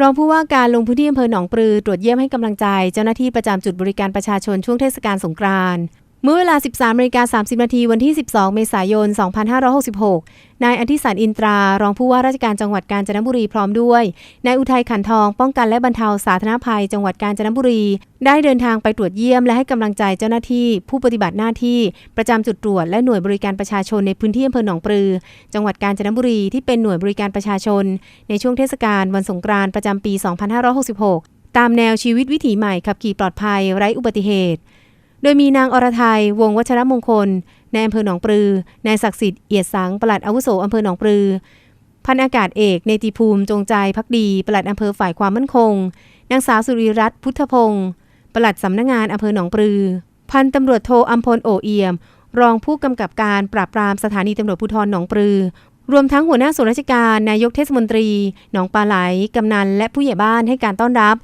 รองผู้ว่าการลงพื้นที่อำเภอหนองปลือตรวจเยี่ยมให้กำลังใจ เจ้าหน้าที่ประจำจุดบริการประชาชนช่วงเทศกาลสงกรานต์ เมื่อเวลา 13นาฬิกา30 นาทีวันที่ 12 เมษายน 2566 นายอธิสันอินตรา รองผู้ว่าราชการจังหวัดกาญจนบุรีพร้อมด้วย นายอุทัยขันทอง ป้องกันและบรรเทาสาธารณภัย จังหวัดกาญจนบุรี ได้เดินทางไปตรวจเยี่ยมและให้กำลังใจเจ้าหน้าที่ ผู้ปฏิบัติหน้าที่ ประจำจุดตรวจและหน่วยบริการประชาชนในพื้นที่อำเภอหนองปลือ จังหวัดกาญจนบุรีที่เป็นหน่วยบริการประชาชน ในช่วงเทศกาลวันสงกรานต์ประจำปี 2566 ตามแนวชีวิตวิถีใหม่ขับขี่ปลอดภัยไร้อุบัติเหตุ โดยมีนางอรไทยวงวัชรมงคล ในอำเภอหนองปลือ นายศักดิ์สิทธิ์เอียดสังปลัดอาวุโสอำเภอหนองปลือ พันอากาศเอกเนติภูมิจงใจพักดีปลัดอำเภอฝ่ายความมั่นคง นางสาวสุริรัตน์พุทธพงศ์ปลัดสำนักงานอำเภอหนองปลือ พันตำรวจโทอัมพลโอเอี่ยม รองผู้กำกับการปราบปรามสถานีตำรวจภูธรหนองปลือ รวมทั้งหัวหน้าส่วนราชการ นายกเทศมนตรี หนองปลาไหล กำนัน และผู้ใหญ่บ้านให้การต้อนรับ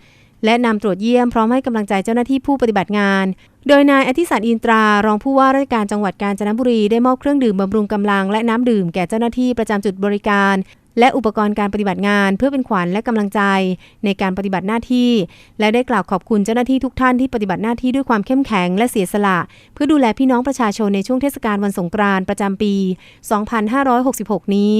และนำตรวจเยี่ยมพร้อมให้กำลังใจเจ้าหน้าที่ผู้ปฏิบัติงาน โดยนายอธิสันอินตรารองผู้ว่าราชการจังหวัดกาญจนบุรีได้มอบเครื่องดื่มบำรุงกำลังและน้ำดื่มแก่เจ้าหน้าที่ประจำจุดบริการ และอุปกรณ์การปฏิบัติงาน เพื่อเป็นขวัญและกำลังใจ ในการปฏิบัติหน้าที่ และได้กล่าวขอบคุณเจ้าหน้าที่ทุกท่านที่ปฏิบัติหน้าที่ด้วยความเข้มแข็งและเสียสละ เพื่อดูแลพี่น้องประชาชนในช่วงเทศกาลวันสงกรานต์ประจำปี 2566 นี้